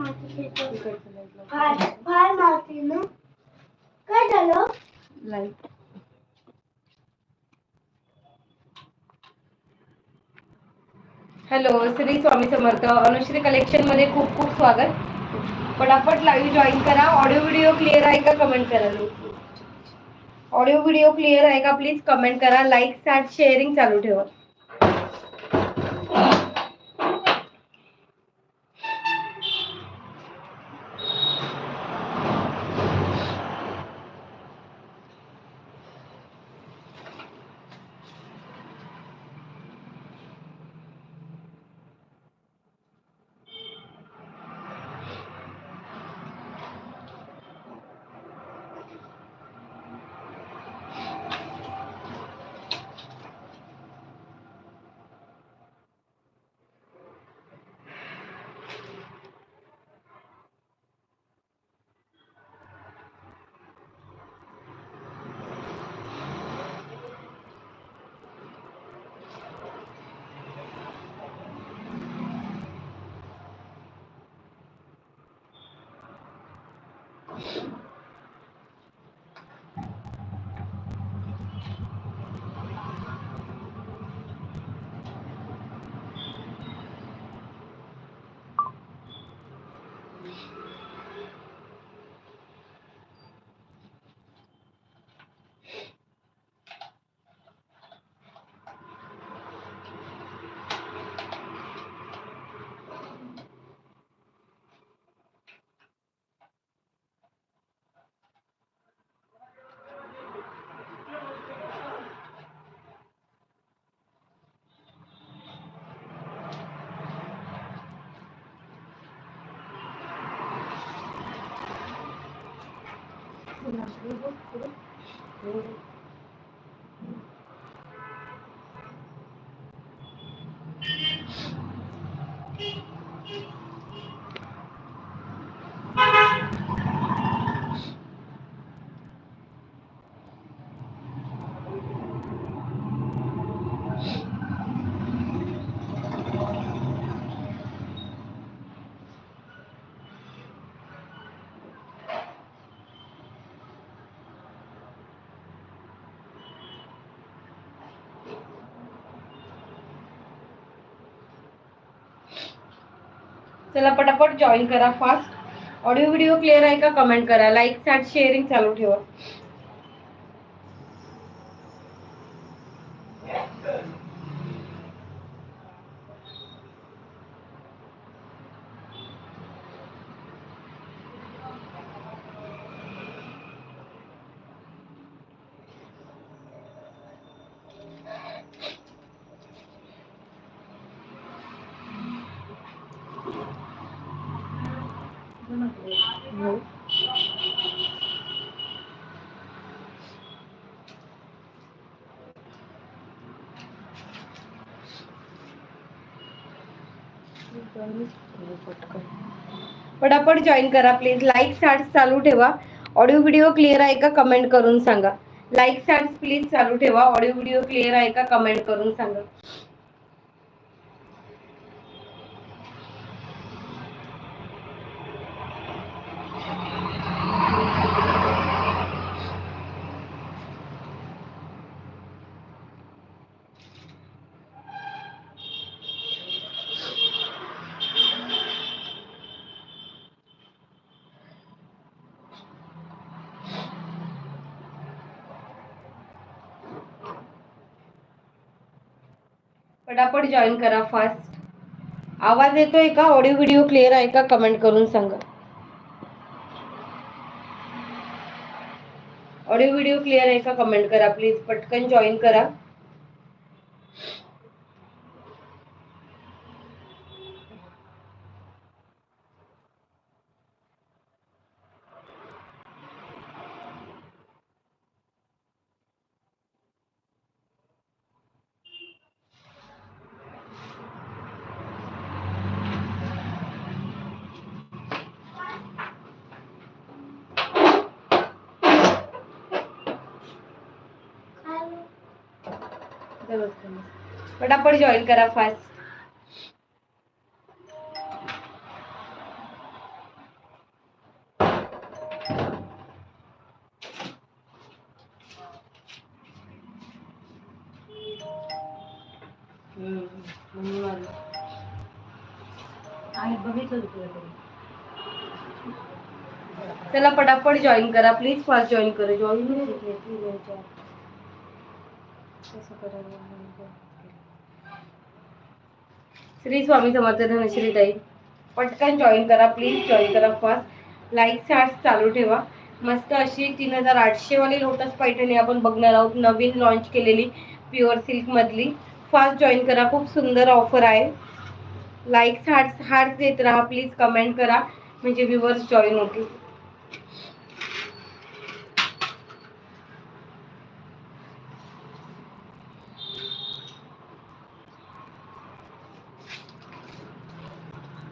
फार मारते ना काय झालं लाइट हॅलो श्री स्वामी समर्थ. अनुश्री कलेक्शनमध्ये खूप खूप स्वागत. पटापट लाईव्ह जॉईन करा. ऑडिओ व्हिडिओ क्लिअर आहे का? कमेंट करा. ऑडिओ व्हिडिओ क्लिअर आहे का? प्लीज कमेंट करा. लाईक स्टार्ट शेअरिंग चालू ठेवा. Gracias. चला पटापट जॉईन करा फास्ट ऑडिओ व्हिडिओ क्लिअर आहे का? कमेंट करा. लाईक सॅट शेअरिंग चालू ठेवा हो. पटापट जॉईन करा प्लीज लाईक स्टार्ट चालू ठेवा. ऑडिओ व्हिडिओ क्लिअर आहे का? कमेंट करून सांगा. लाईक स्टार्ट प्लीज चालू ठेवा. ऑडिओ व्हिडिओ क्लिअर आहे का? कमेंट करून सांगा. पटापट जॉईन करा फास्ट आवाज येतोय का? ऑडिओ व्हिडिओ क्लिअर आहे का? कमेंट करून सांगा. ऑडिओ व्हिडिओ क्लिअर आहे का? कमेंट करा प्लीज पटकन जॉईन करा. व्यवस्थित पटापट जॉईन करा फास्ट चला पटापट जॉईन करा. प्लीज फास्ट जॉईन करा. जॉईन श्री स्वामी समर्थ धनश्री ताई पटकन जॉईन करा प्लीज जॉईन करा फास्ट लाईक चार्ज चालू ठेवा. मस्त अशी तीन हजार आठशे वाली लोटस पैठणी आपण बघणार आहोत. नवीन लॉन्च केलेली प्युअर सिल्क मधली. फास्ट जॉईन करा खूप सुंदर ऑफर आहे. लाईक्स हार्ट्स हार्ट्स देत राहा प्लीज कमेंट करा. म्हणजे व्ह्युअर्स जॉईन होतील.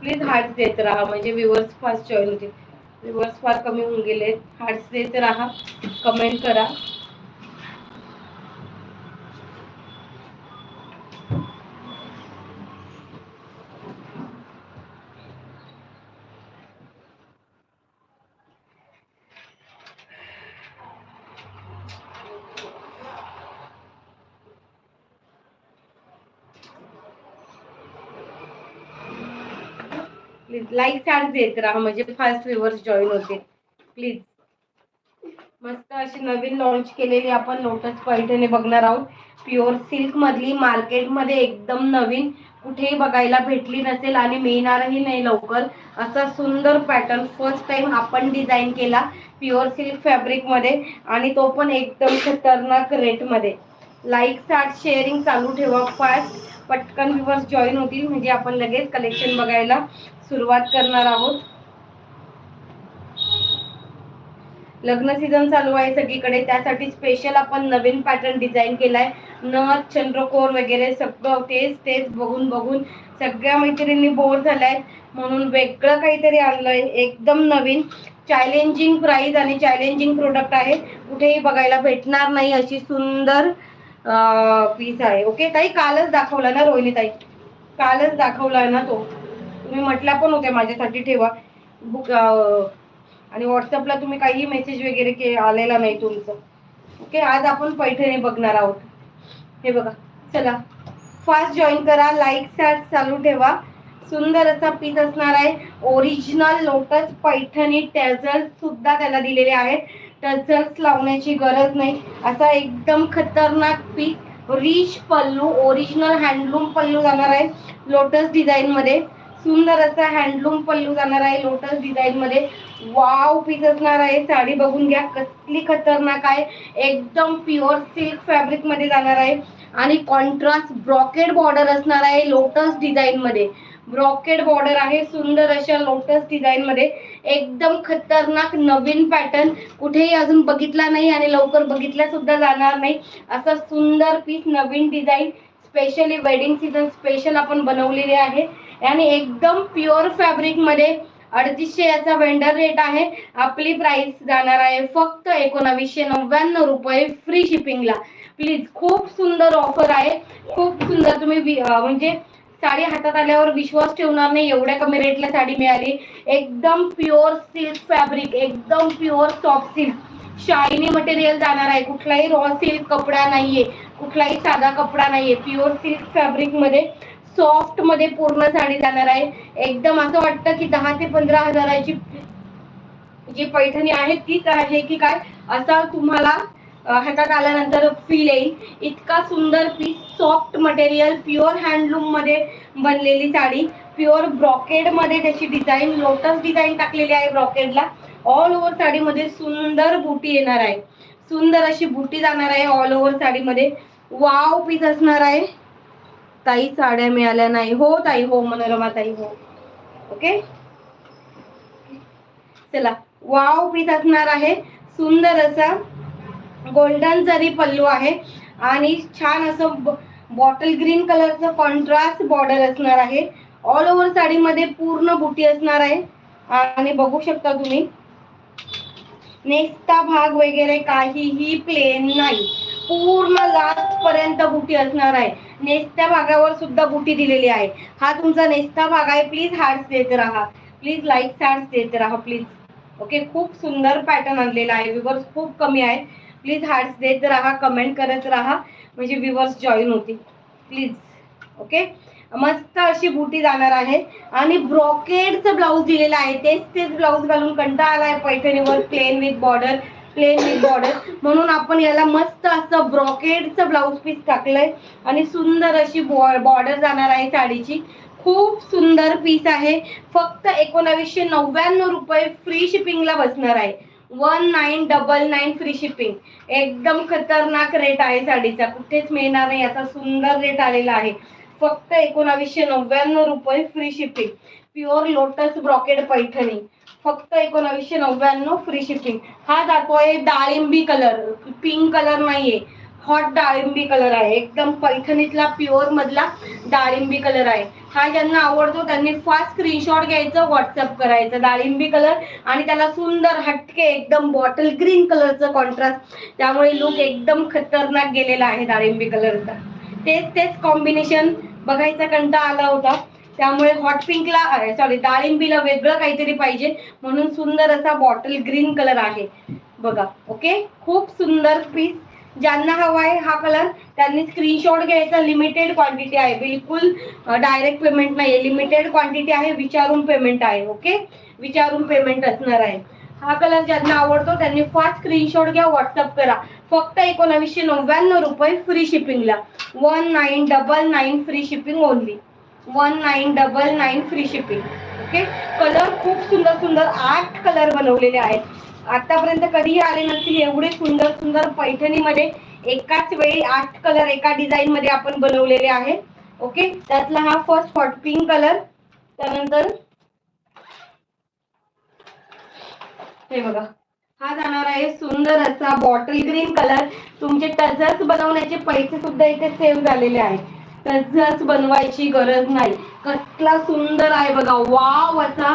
प्लीज हार्ट देत राहा. म्हणजे व्ह्युअर्स फास्ट जॉईन होतील व्ह्युअर्स फार कमी होऊन गेले हार्ट्स देत राहा. कमेंट करा प्लीज लाईक चार्ज देत राहा म्हणजे फास्ट व्ह्युअर्स जॉईन होते प्लीज मस्त अशी नवीन लॉन्च केलेली आपण लोटस पैठणी बघणार आहोत. प्युअर सिल्क मधली मार्केटमध्ये एकदम नवीन कुठेही बघायला भेटली नसेल आणि मिळणारही नाही लवकर असा सुंदर पॅटर्न फर्स्ट टाइम आपण डिझाईन केला प्युअर सिल्क फॅब्रिकमध्ये आणि तो पण एकदम खतरनाक रेटमध्ये. लाईक चार्ट शेअरिंग चालू ठेवा फास्ट पटकन व्ह्युअर्स जॉईन होतील. म्हणजे आपण लगेच कलेक्शन बघायला सुरुवात करणार आहोत. लग्न सीझन चालू आहे सगळीकडे. त्यासाठी स्पेशल आपण नवीन पॅटर्न डिझाईन केलाय. नथ चंद्रकोर वगैरे सगळं तेच तेच बघून बघून सगळ्या मैत्रिणी बोर झालाय. म्हणून वेगळं काहीतरी आणलंय. एकदम नवीन चॅलेंजिंग प्राइस आणि चॅलेंजिंग प्रोडक्ट आहे. कुठेही बघायला भेटणार नाही अशी सुंदर पीस आहे. ओके ताई कालच दाखवला ना रोहिणी ताई? कालच दाखवला ना तो? तुम्ही म्हटला पण होत्या माझ्यासाठी ठेवा. बुक आणि व्हॉट्सअपला तुम्ही काही मेसेज वगैरे के आलेला नाही तुमचं. ओके आज आपण पैठणी बघणार आहोत. हे बघा. चला. फास्ट जॉईन करा. लाईक सॅट चालू ठेवा. सुंदर असा पीस असणार आहे. ओरिजिनल लोटस पैठणी टॅझल सुद्धा त्याला दिलेले आहेत. टचर्स लावण्याची गरज नाही. असा एकदम खतरनाक piece rich pallu original handloom pallu जाणार आहे लोटस डिझाईन मध्ये. सुंदर असा हँडलूम पल्लू जाणार आहे लोटस डिझाईन मध्ये. वाव पीस असणार आहे. साडी बघून घ्या कसली खतरनाक आहे. एकदम प्युअर सिल्क फॅब्रिकमध्ये जाणार आहे. आणि कॉन्ट्रास्ट ब्रॉकेड बॉर्डर असणार आहे लोटस डिझाईन मध्ये. ब्रॉकेड बॉर्डर आहे सुंदर अशा लोटस डिझाईन मध्ये. एकदम खतरनाक नवीन पॅटर्न कुठेही अजून बघितला नाही आणि लवकर बघितला सुद्धा जाणार नाही. असा सुंदर पीस नवीन design specially wedding season special आपण बनवलेले आहे. आणि एकदम प्युअर फॅब्रिकमध्ये अडतीसशे याचा वेंडर रेट आहे. आपली प्राइस जाणार आहे फक्त एकोणावीसशे नव्याण्णव रुपये फ्री शिपिंगला प्लीज खूप सुंदर ऑफर आहे. खूप सुंदर तुम्ही वि- म्हणजे साडी हातात आल्यावर विश्वास ठेवणार नाही एवढ्या कमी रेटला साडी मिळाली. एकदम प्युअर सिल्क फॅब्रिक एकदम pure soft silk shiny material जाणार आहे. कुठलाही रॉ सिल्क कपडा नाहीये. कुठलाही साधा कपडा नाहीये. प्युअर सिल्क फॅब्रिकमध्ये सॉफ्टमध्ये पूर्ण साडी जाणार आहे. एकदम असं वाटतं की दहा ते पंधरा हजाराची जी पैठणी आहे तीच आहे की काय? असा तुम्हाला हातात आल्यानंतर फील येईल. इतका सुंदर पीस सॉफ्ट मटेरियल प्युअर हँडलूममध्ये बनलेली साडी. प्युअर ब्रॉकेडमध्ये त्याची डिझाईन लोटस डिझाईन टाकलेली आहे ब्रॉकेडला ऑल ओव्हर साडीमध्ये सुंदर बुटी येणार आहे. सुंदर अशी बुटी जाणार आहे ऑल ओव्हर साडीमध्ये. वाव पीस असणार आहे. ताई साड्या मिळाल्या नाही. हो ताई हो मनोरमा ताई हो. ओके चला. वाव पीस असणार आहे. सुंदर असा गोल्डन जरी पल्लू आहे आणि छान असं बॉटल ग्रीन कलरचं कॉन्ट्रास्ट बॉर्डर असणार आहे. ऑल ओव्हर साडीमध्ये पूर्ण बुटी असणार आहे. आणि बघू शकता तुम्ही नेक्स्टचा भाग वगैरे काहीही प्लेन नाही. पूर्ण लास्ट पर्यंत बुटी असणार आहे. नेसत्या भागावर सुद्धा बुटी दिलेली आहे. हा तुमचा नेसता भाग आहे. प्लीज हार्ट्स देत राहा. प्लीज लाईक हार्ट्स देत राहा प्लीज ओके खूप सुंदर पॅटर्न आणलेला आहे. व्ह्युअर्स खूप कमी आहे प्लीज हार्ट्स देत राहा कमेंट करत राहा. म्हणजे व्ह्युअर्स जॉईन होतील. प्लीज ओके मस्त अशी बुटी जाणार आहे. आणि ब्रॉकेडचं ब्लाऊज दिलेलं आहे. तेच तेच ब्लाऊज घालून कंटाळा आलाय पैठणीवर. Plain with border plain with border म्हणून आपण याला मस्त असं ब्रॉकेडचं ब्लाऊज पीस टाकलंय. आणि सुंदर अशी बॉर्डर जाणार आहे साडीची. खूप सुंदर पीस आहे. फक्त एकोणावीसशे नव्याण्णव रुपये फ्री शिपिंगला बसणार आहे. One nine double nine free shipping एकदम खतरनाक रेट आहे साडीचा. कुठेच मिळणार नाही. याचा सुंदर रेट आलेला आहे. फक्त एकोणावीसशे नव्याण्णव रुपये free shipping pure lotus brocade Paithani. फक्त एकोणावीसशे नव्याण्णव फ्री शिपिंग हा दाखवाय डाळिंबी कलर पिंक कलर नाहीये. हॉट डाळिंबी कलर आहे. एकदम पैठणीतला प्युअर मधला डाळिंबी कलर आहे. हा ज्यांना आवडतो त्यांनी फास्ट स्क्रीनशॉट घ्यायचं व्हॉट्सअप करायचं डाळिंबी कलर आणि त्याला सुंदर हटके एकदम बॉटल ग्रीन कलरचं कॉन्ट्रास्ट त्यामुळे लुक एकदम खतरनाक गेलेला आहे डाळिंबी कलरचा तेच तेच कॉम्बिनेशन बघायचा कंटा आला होता. त्यामुळे हॉट पिंकला सॉरी डाळिंबीला वेगळं काहीतरी पाहिजे. म्हणून सुंदर असा बॉटल ग्रीन कलर आहे. बघा ओके खूप सुंदर पीस ज्यांना हवा आहे हा कलर त्यांनी स्क्रीनशॉट घ्यायचा लिमिटेड क्वांटिटी आहे. बिलकुल डायरेक्ट पेमेंट नाही आहे लिमिटेड क्वांटिटी आहे विचारून पेमेंट आहे ओके विचारून पेमेंट असणार आहे. हा कलर ज्यांना आवडतो त्यांनी फास्ट स्क्रीनशॉट घ्या व्हॉट्सअप करा. फक्त एकोणावीसशे नव्याण्णव रुपये free शिपिंगला one nine double nine free shipping only one nine double nine free shipping okay colour खूप सुंदर सुंदर आठ कलर बनवलेले आहेत. आतापर्यंत कधीही आले नसतील एवढे सुंदर सुंदर पैठणीमध्ये एकाच वेळी आठ कलर एका डिझाईन मध्ये आपण बनवलेले आहे. ओके त्यातला हा फर्स्ट हॉट पिंक कलर त्यानंतर हे बघा. हा जाणार आहे सुंदर असा बॉटल ग्रीन कलर तुमचे टझर्स बनवण्याचे पैसे सुद्धा इथे सेव्ह झालेले आहेत. टझर्स बनवायची गरज नाही. कसला सुंदर आहे बघा. वाव असा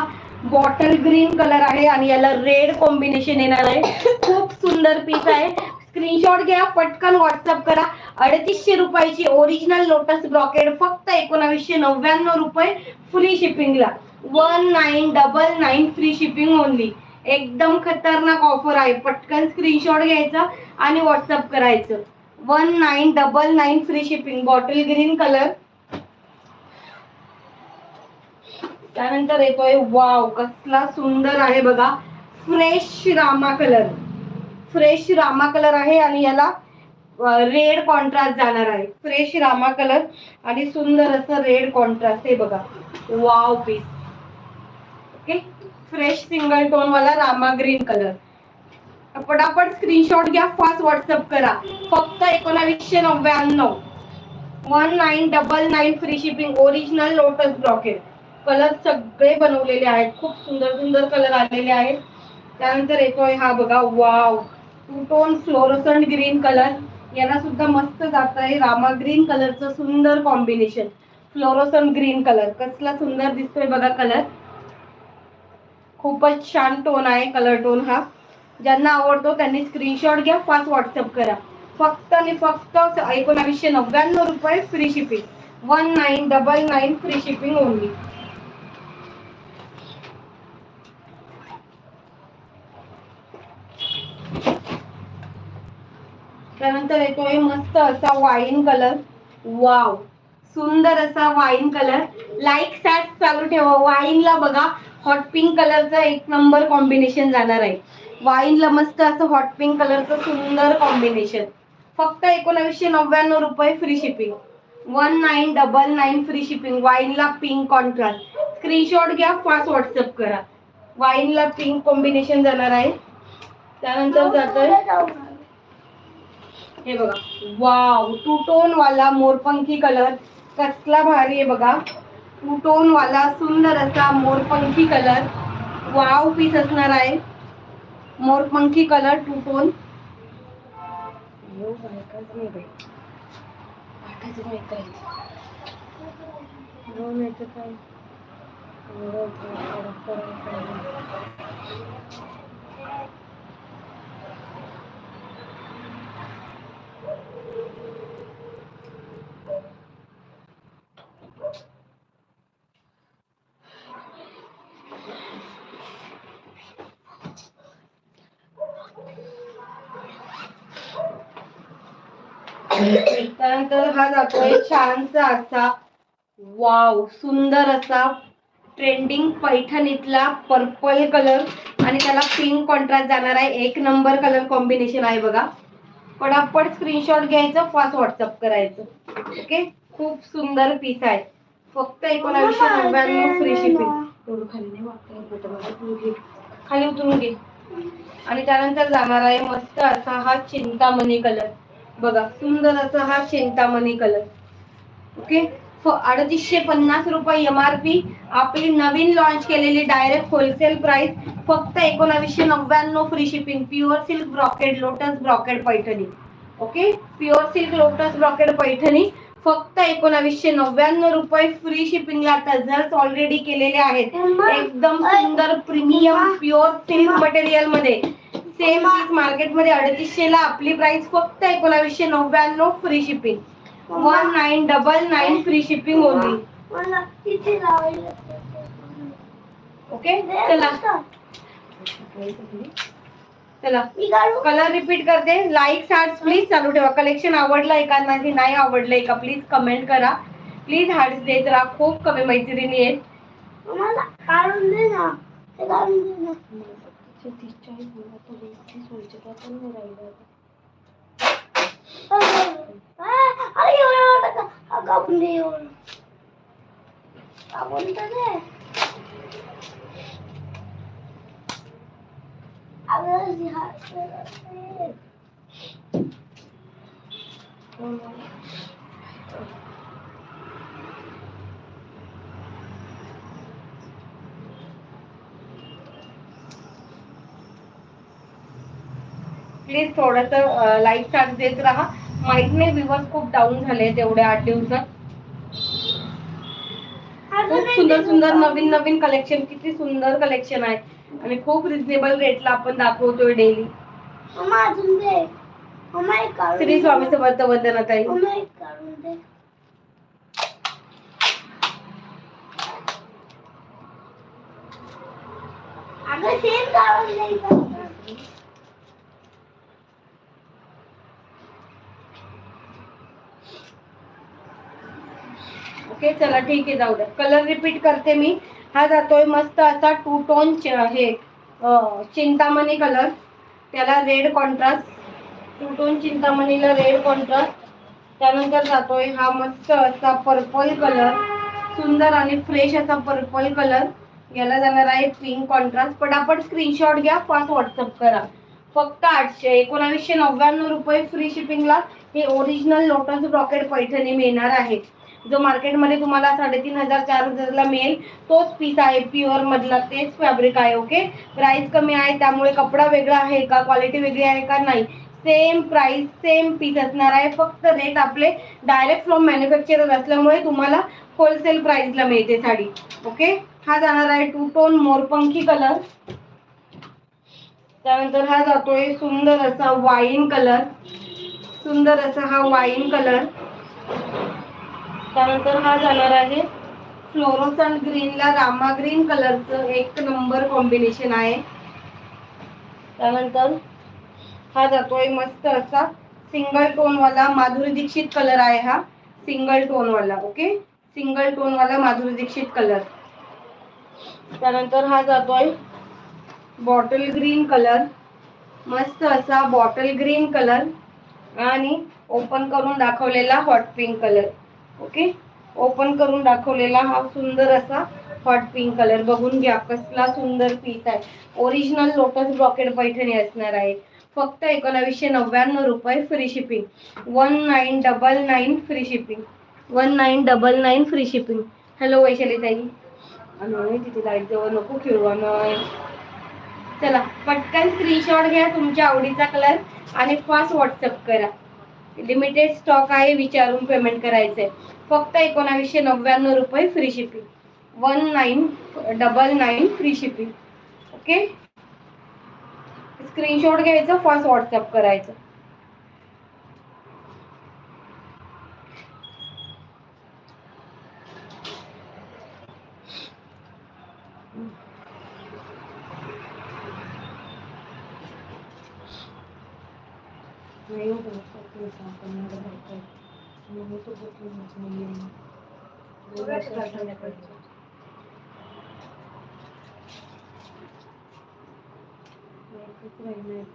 बॉटल ग्रीन कलर आहे आणि याला रेड कॉम्बिनेशन येणार आहे. खूप सुंदर पीस आहे. स्क्रीनशॉट घ्या पटकन व्हॉट्सअप करा. अडतीसशे रुपयाची ओरिजिनल लोटस ब्रॉकेड फक्त एकोणावीसशे नव्याण्णव रुपये free शिपिंगला one nine double nine free shipping only एकदम खतरनाक ऑफर आहे. पटकन स्क्रीनशॉट घ्यायचा आणि व्हॉट्सअप करायचं. One nine double nine free shipping bottle green colour त्यानंतर येतोय वाव कसला सुंदर आहे बघा. Fresh Rama colour. Fresh Rama colour आहे आणि याला रेड कॉन्ट्रास्ट जाणार आहे. फ्रेश रामा कलर आणि सुंदर असं रेड कॉन्ट्रास्ट हे बघा. Wow piece okay fresh single tone वाला रामा ग्रीन कलर पटापट स्क्रीनशॉट घ्या फास्ट व्हॉट्सअप करा. फक्त एकोणावीसशे नव्याण्णव. One nine double nine free shipping original lotus brocade colour सगळे बनवलेले आहेत. खूप सुंदर सुंदर कलर आलेले आहेत. त्यानंतर येतोय हा बघा wow two tone fluorescent green colour याला सुद्धा मस्त जात आहे रामा ग्रीन कलरचं सुंदर कॉम्बिनेशन फ्लोरोसंट ग्रीन कलर कसला सुंदर दिसतोय बघा कलर खूपच छान टोन आहे कलर टोन हा. ज्यांना आवडतो त्यांनी स्क्रीनशॉट घ्या फास्ट व्हॉट्सअप करा. फक्त आणि फक्त एकोणावीसशे नव्याण्णव रुपये free shipping one nine double nine free shipping only त्यानंतर येतोय मस्त असा वाईन कलर वाव सुंदर असा वाईन कलर लाईक सॅट चालू ठेवा. वाईनला बघा हॉट पिंक कलरचा एक नंबर कॉम्बिनेशन जाणार आहे. वाईनला मस्त असं हॉट पिंक कलरचं सुंदर कॉम्बिनेशन फक्त एकोणावीसशे नव्याण्णव रुपये free shipping one nine double nine free shipping वाईनला pink contrast screenshot घ्या फास्ट व्हॉट्सअप करा. वाईनला पिंक कॉम्बिनेशन जाणार आहे. त्यानंतर जातोय. हे बघा. वाव टू टोन वाला मोरपंखी कलर. कसला भारी आहे बघा. टू टोन वाला सुंदर असा मोरपंखी कलर. वाव पीस असणार आहे. मोरपंखी कलर टू टोन त्यानंतर हा जातोय. छानसा असा वाव सुंदर असा ट्रेंडिंग पैठणीतला पर्पल कलर आणि त्याला पिंक कॉन्ट्रास्ट जाणार आहे. एक नंबर कलर कॉम्बिनेशन आहे बघा. पटापट स्क्रीनशॉट घ्यायचं फास्ट व्हॉट्सअप करायचं. ओके खूप सुंदर पीस आहे. फक्त एकोणावीसशे नव्याण्णव फ्री शिपिंग खाली. खाली उतरून घे. आणि त्यानंतर जाणार आहे मस्त असा हा चिंतामणी कलर बघा सुंदर असा हा चिंतामणी कलर ओके अडतीसशे पन्नास रुपये एम आर पी आपली नवीन लॉन्च केलेली डायरेक्ट होलसेल प्राइस फक्त एकोणावीसशे नव्याण्णव free shipping pure silk brocade lotus brocade Paithani. Okay pure silk lotus brocade Paithani फक्त एकोणावीसशे नव्याण्णव रुपये फ्री शिपिंगला टझल्स ऑलरेडी केलेले आहेत. एकदम सुंदर प्रीमियम प्युअर सिल्क मटेरियलमध्ये. सेम पीस मार्केटमध्ये अडतीसशे ला आपली प्राइस फक्त एकोणावीसशे नव्याण्णव free shipping one nine double nine free shipping only okay चला. चला. कलर रिपीट करते. लाईक हार्ट प्लीज चालू ठेवा. कलेक्शन आवडलं एका नाही आवडलंय का प्लीज कमेंट करा. प्लीज हार्ट देत राहा खूप कमी मैत्रिणी आहेत. मला काढून दे ना ते काढून दे ना अरे एवढं एवढं का कापून दे एवढं कापून तर दे अगं जी हात करते. प्लीज थोडस लाईक चार्ज देत राहा. माहीत नाही विवर्स खूप डाऊन झाले तेवढ्या आठ दिवसात. खूप सुंदर सुंदर. नवीन नवीन कलेक्शन किती सुंदर कलेक्शन आहे. आणि खूप रिझनेबल रेटला आपण दाखवतोय डेली श्री. स्वामी समर्थ काढून दे. अगं सेम काढून ओके चला ठीक आहे जाऊ द्या. कलर रिपीट करते मी. हा जातोय मस्त असा टू टोन हे चिंतामणी कलर त्याला रेड कॉन्ट्रास्ट टू टोन चिंतामणीला रेड कॉन्ट्रास्ट त्यानंतर जातोय हा मस्त असा पर्पल कलर सुंदर आणि फ्रेश असा पर्पल कलर याला जाणार आहे पिंक कॉन्ट्रास्ट पटापट स्क्रीनशॉट घ्या फास्ट व्हॉट्सअप करा. फक्त आठशे एकोणावीसशे नव्याण्णव रुपये फ्री शिपिंगला हे ओरिजिनल लोटस ब्रॉकेट पैठणी मिळणार आहे. जो मार्केटमध्ये तुम्हाला साडेतीन हजार चार हजारला मिळेल तोच पीस आहे प्युअर मधला तेच फॅब्रिक आहे ओके प्राइस कमी आहे त्यामुळे कपडा वेगळा आहे का? क्वालिटी वेगळी आहे का? नाही. सेम प्राइस सेम पीस असणार आहे. फक्त रेट आपले डायरेक्ट फ्रॉम मॅन्युफॅक्चरर असल्यामुळे तुम्हाला होलसेल प्राइसला मिळते साडी ओके हा जाणार आहे टू टोन मोरपंखी कलर त्यानंतर हा जातोय सुंदर असा वाईन कलर सुंदर असा हा वाईन कलर त्यानंतर हा जाणार आहे. फ्लोरोसन ग्रीनला रामा ग्रीन कलरचं एक नंबर कॉम्बिनेशन आहे. त्यानंतर हा जातोय मस्त असा. सिंगल टोनवाला माधुरी दीक्षित कलर आहे हा. सिंगल टोनवाला ओके सिंगल टोनवाला माधुरी दीक्षित कलर त्यानंतर हा जातोय बॉटल ग्रीन कलर मस्त असा बॉटल ग्रीन कलर आणि ओपन करून दाखवलेला hot pink colour okay? Open करून दाखवलेला हा सुंदर असा हॉट पिंक कलर बघून घ्या कसला सुंदर पीस आहे. ओरिजिनल लोटस ब्रॉकेट पैठणी असणार आहे. फक्त एकोणावीसशे नव्याण्णव रुपये free shipping one nine double nine free shipping one nine double nine free shipping hello Vaishali ताई तिथे लाइट जवळ नको खेळू अनोय चला पटकन स्क्रीनशॉट घ्या तुमच्या आवडीचा कलर आणि फास्ट व्हॉट्सअप करा. लिमिटेड स्टॉक आहे विचारून पेमेंट करायचंय. फक्त एकोणावीसशे नव्याण्णव रुपये free shipping one nine double nine free shipping okay screenshot घ्यायचं फर्स्ट व्हॉट्सअप करायचं. नाही दिवसांपर्यंत भरतात मग मी सोबत घेऊन माझी मुली एकच राहिलं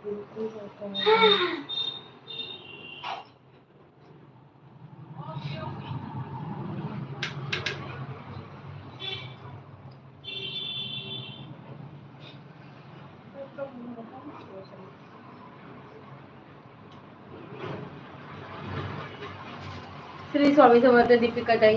बिलकुल श्री स्वामी समर्थ दीपिका ताई